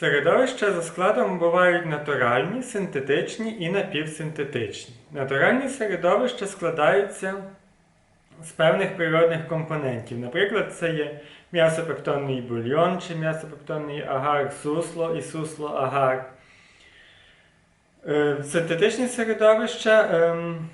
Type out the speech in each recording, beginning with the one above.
Середовища за складом бувають натуральні, синтетичні і напівсинтетичні. Натуральні середовища складаються з певних природних компонентів. Наприклад, це є м'ясопектонний бульйон чи м'ясопектонний агар, сусло і сусло-агар. Е, Синтетичні середовища ем,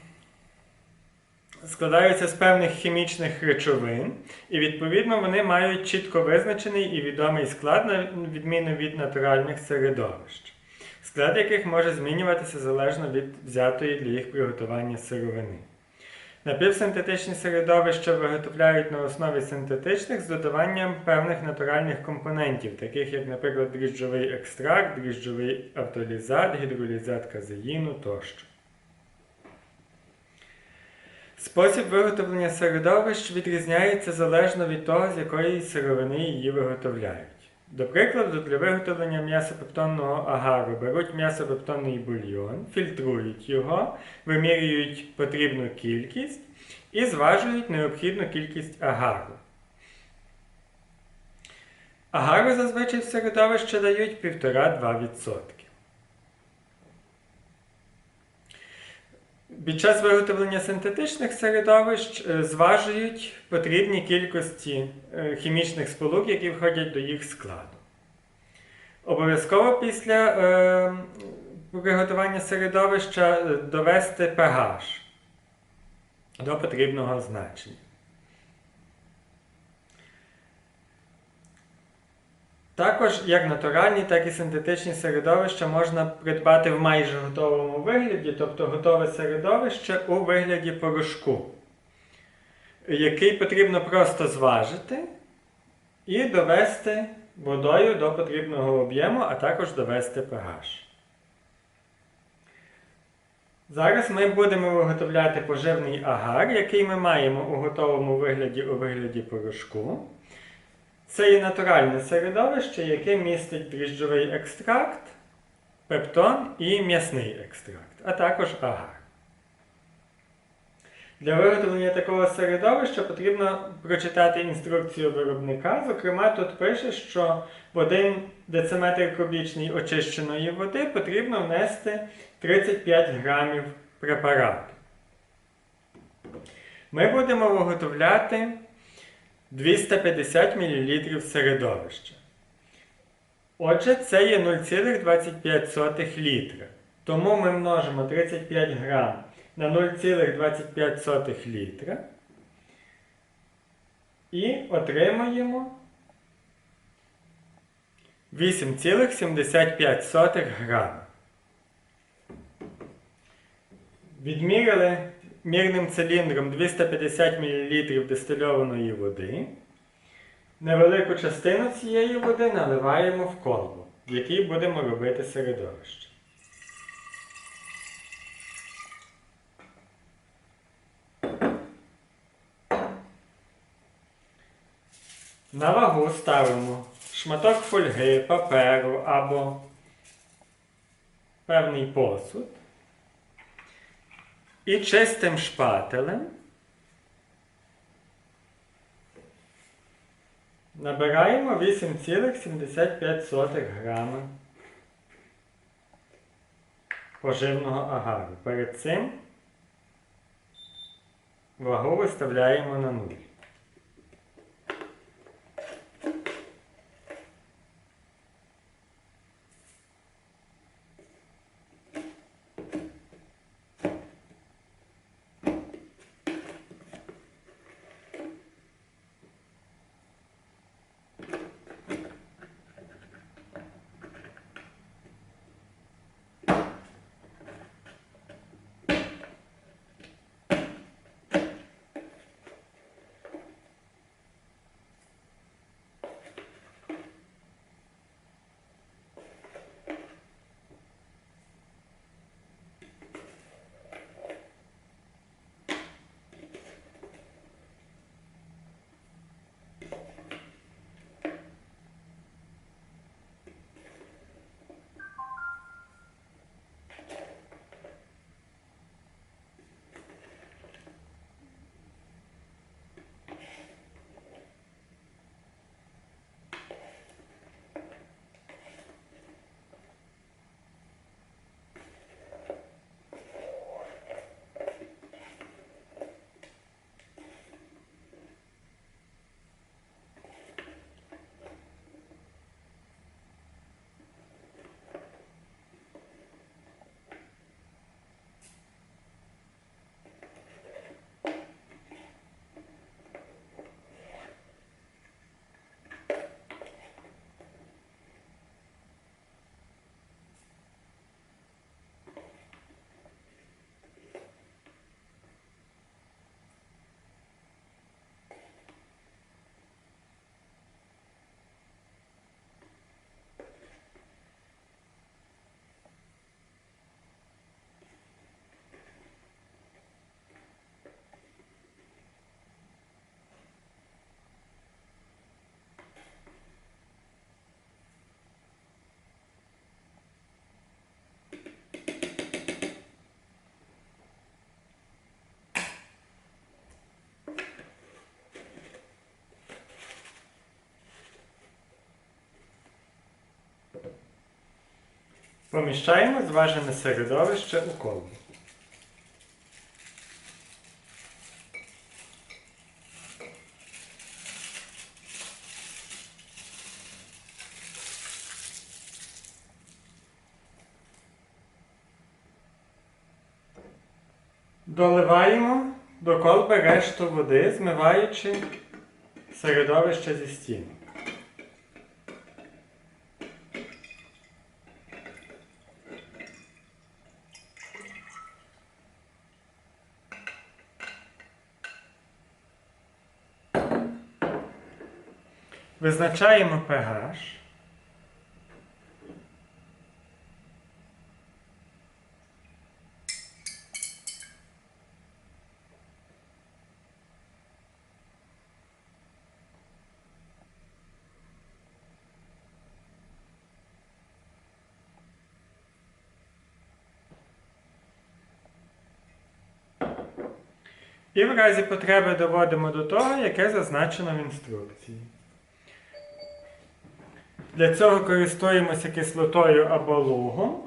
складаються з певних хімічних речовин, і відповідно вони мають чітко визначений і відомий склад, на відміну від натуральних середовищ, склад яких може змінюватися залежно від взятої для їх приготування сировини. Напівсинтетичні середовища виготовляють на основі синтетичних з додаванням певних натуральних компонентів, таких як, наприклад, дріжджовий екстракт, дріжджовий автолізат, гідролізат казеїну тощо. Спосіб виготовлення середовищ відрізняється залежно від того, з якої сировини її виготовляють. До прикладу, для виготовлення м'ясопептонного агару беруть м'ясопептонний бульйон, фільтрують його, вимірюють потрібну кількість і зважують необхідну кількість агару. Агару зазвичай в середовище дають 1,5-2%. Під час виготовлення синтетичних середовищ е, зважують потрібні кількості е, хімічних сполук, які входять до їх складу. Обов'язково після приготування середовища е, довести pH до потрібного значення. Також як натуральні, так і синтетичні середовища можна придбати в майже готовому вигляді, тобто готове середовище у вигляді порошку, який потрібно просто зважити і довести водою до потрібного об'єму, а також довести pH. Зараз ми будемо виготовляти поживний агар, який ми маємо у готовому вигляді у вигляді порошку. Це є натуральне середовище, яке містить дріжджовий екстракт, пептон і м'ясний екстракт, а також агар. Для виготовлення такого середовища потрібно прочитати інструкцію виробника. Зокрема, тут пише, що в 1 дециметр кубічний очищеної води потрібно внести 35 грамів препарату. Ми будемо виготовляти 250 мл середовища. Отже, це є 0,25 літра. Тому ми множимо 35 грам на 0,25 літра і отримаємо 8,75 грама. Відміряли мірним циліндром 250 мл дистильованої води. Невелику частину цієї води наливаємо в колбу, в якій будемо робити середовище. На вагу ставимо шматок фольги, паперу або певний посуд. І чистим шпателем набираємо 8,75 грама поживного агару. Перед цим вагу виставляємо на нуль. Поміщаємо зважене середовище у колбу. Доливаємо до колби решту води, змиваючи середовище зі стін. Визначаємо pH. І в разі потреби доводимо до того, яке зазначено в інструкції. Для цього користуємося кислотою або лугом.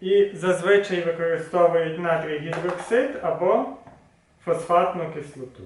І зазвичай використовують натрій гідроксид або фосфатну кислоту.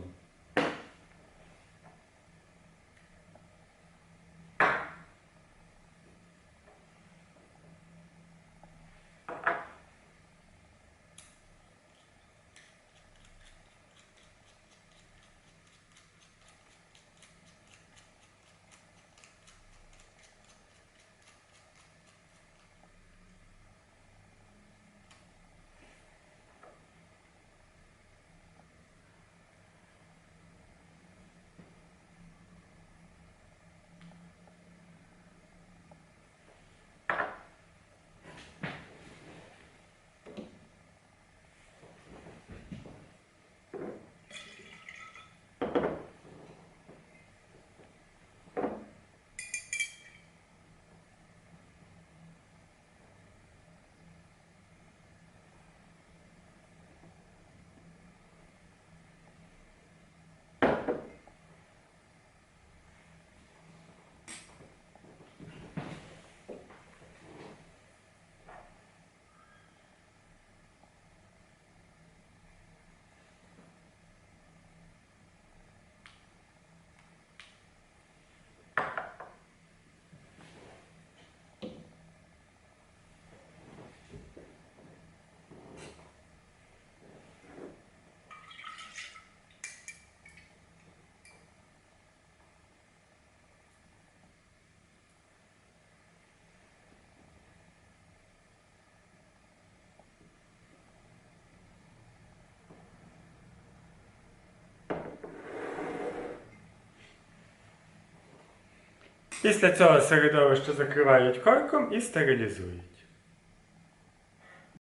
Після цього середовище закривають корком і стерилізують.